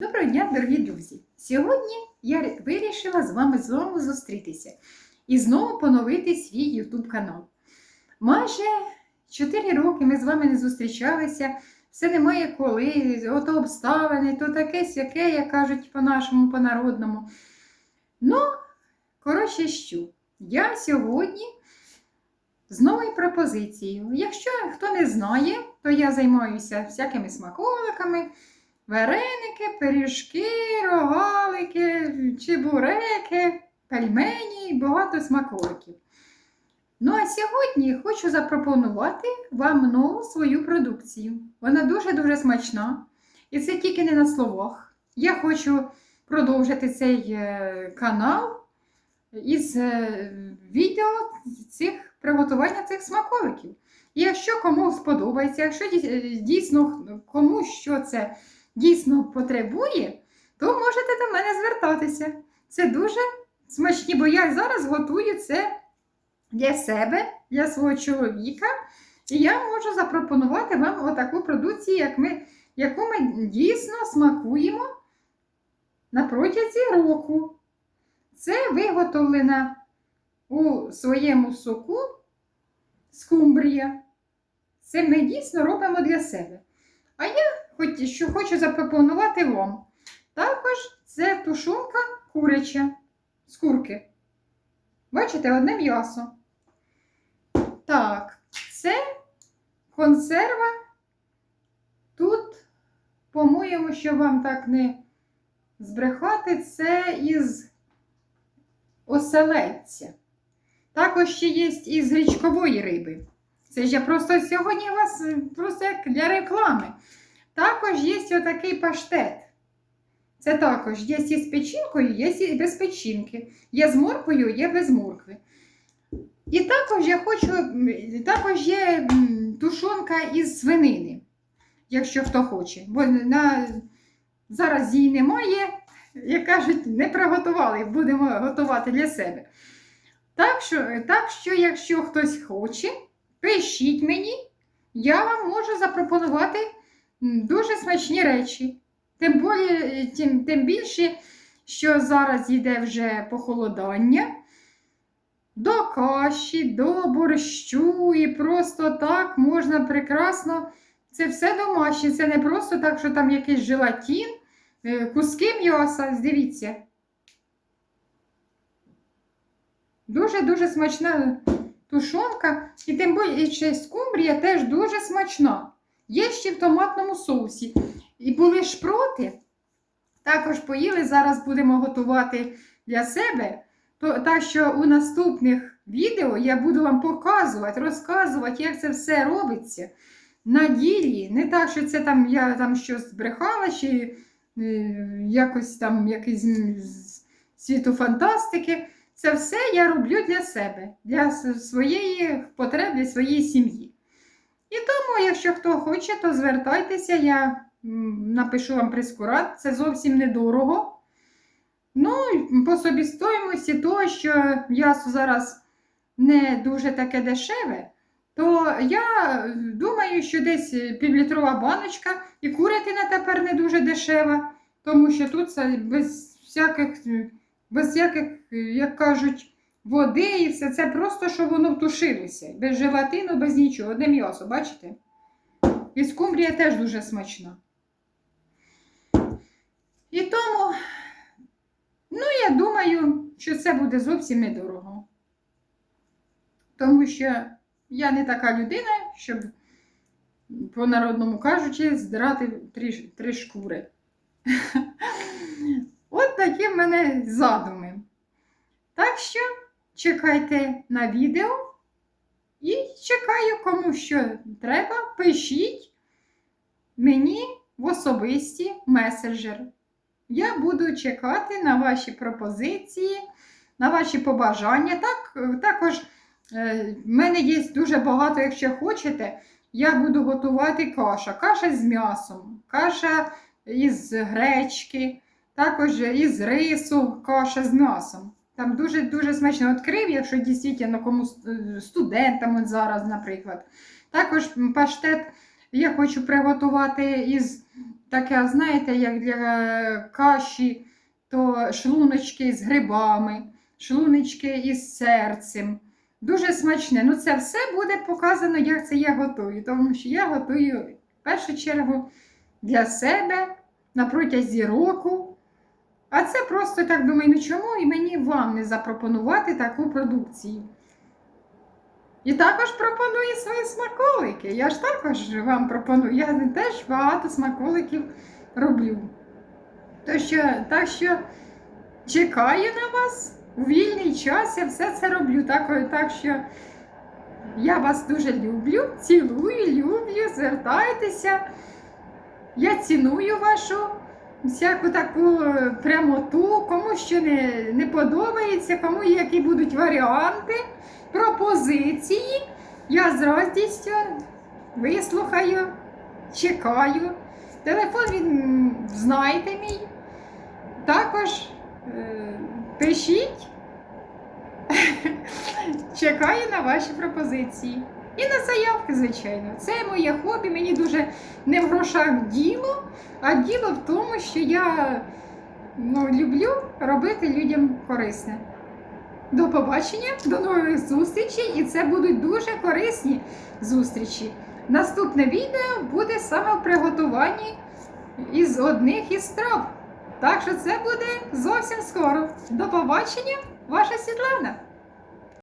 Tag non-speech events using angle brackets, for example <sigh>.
Доброго дня, дорогі друзі! Сьогодні я вирішила з вами знову зустрітися і знову поновити свій YouTube канал. Майже 4 роки ми з вами не зустрічалися, все немає коли, ото обставини, то таке сяке, як кажуть по-нашому, по-народному. Ну, коротше, що, я сьогодні з новою пропозицією. Якщо хто не знає, то я займаюся всякими смаколиками вареники, пиріжки, рогалики, чебуреки, пельмені і багато смаколиків. Ну а сьогодні хочу запропонувати вам нову свою продукцію. Вона дуже-дуже смачна. І це тільки не на словах. Я хочу продовжити цей е, канал із е, відео цих приготування цих смаколиків. І якщо комусь сподобається, якщо дійсно комусь що це дійсно потребує, то можете до мене звертатися. Це дуже смачні, бо я зараз готую це для себе, для свого чоловіка. І я можу запропонувати вам отаку продукцію, як ми, яку ми дійсно смакуємо на протязі року. Це виготовлена у своєму соку скумбрія. Це ми дійсно робимо для себе. А я що хочу запропонувати вам. Також це тушонка куряча з курки. Бачите, одне м'ясо. Так, це консерва. Тут, по-моєму, що вам так не збрехати, це із оселедця. Також ще є із річкової риби. Це ж я просто сьогодні вас е, просто як для реклами. Також є отакий паштет. Це також є з печінкою, є і без печінки. Є з морквою, є без моркви. І також я хочу, також є тушонка із свинини, якщо хто хоче. Бо на, зараз її немає, як кажуть, не приготували, будемо готувати для себе. Так що, так що, якщо хтось хоче, пишіть мені, я вам можу запропонувати дуже смачні речі. Тим, болі, тим, тим більше, що зараз йде вже похолодання. До каші, до борщу, і просто так можна прекрасно. Це все домашнє, це не просто так, що там якийсь желатин, е, куски м'яса, дивіться. Дуже-дуже смачна тушонка. І тим більше скумбрія теж дуже смачна. Є ще в томатному соусі. І були шпроти, також поїли. Зараз будемо готувати для себе. То, так що у наступних відео я буду вам показувати, розказувати, як це все робиться на ділі. Не так, що це там я там щось збрехала, чи е, якось там якийсь світу фантастики. Це все я роблю для себе, для своєї потреб, для своєї сім'ї. І тому, якщо хто хоче, то звертайтеся, я напишу вам прескурант, це зовсім недорого. Ну, по собі того, що м'ясо зараз не дуже таке дешеве, то я думаю, що десь півлітрова баночка. І курятина тепер не дуже дешева, тому що тут це без всяких, без всяких, як кажуть, води і все. Це просто, щоб воно втушилося. Без желатину, без нічого. Одне м'ясо, бачите? І скумбрія теж дуже смачна. І тому, ну, я думаю, що це буде зовсім недорого. Тому що я не така людина, щоб, по народному кажучи, здрати три, три шкури. <laughs> От такі в мене задуми. Так що чекайте на відео і чекаю, кому що треба, пишіть мені в особисті меседжер. Я буду чекати на ваші пропозиції, на ваші побажання. Так, також е, в мене є дуже багато, якщо хочете, я буду готувати каша. Каша з м'ясом, каша із гречки, також із рису, каша з м'ясом. Там дуже-дуже смачно відкрив, якщо дійсно комусь е, студентам от зараз, наприклад. Також паштет я хочу приготувати із таке, знаєте, як для каші, то шлуночки з грибами, шлуночки із серцем. Дуже смачне. Ну, це все буде показано, як це я готую. Тому що я готую в першу чергу для себе на протязі року. А це просто так думаю, ну чому і мені вам не запропонувати таку продукцію? І також пропоную свої смаколики. Я ж також вам пропоную. Я теж багато смаколиків роблю. То що, так що чекаю на вас у вільний час, я все це роблю. Так, так що я вас дуже люблю, цілую, люблю, звертайтеся. Я ціную вашу всяку таку прямоту, кому що не, не подобається, кому які будуть варіанти, пропозиції. Я з радістю вислухаю, чекаю. Телефон він знаєте мій. Також е, пишіть. <laughs> Чекаю на ваші пропозиції. І на заявки, звичайно. Це моє хобі, мені дуже не в грошах діло, а діло в тому, що я ну, люблю робити людям корисне. До побачення, до нових зустрічей, і це будуть дуже корисні зустрічі. Наступне відео буде саме в приготуванні із одних із страв. Так що це буде зовсім скоро. До побачення, ваша Світлана!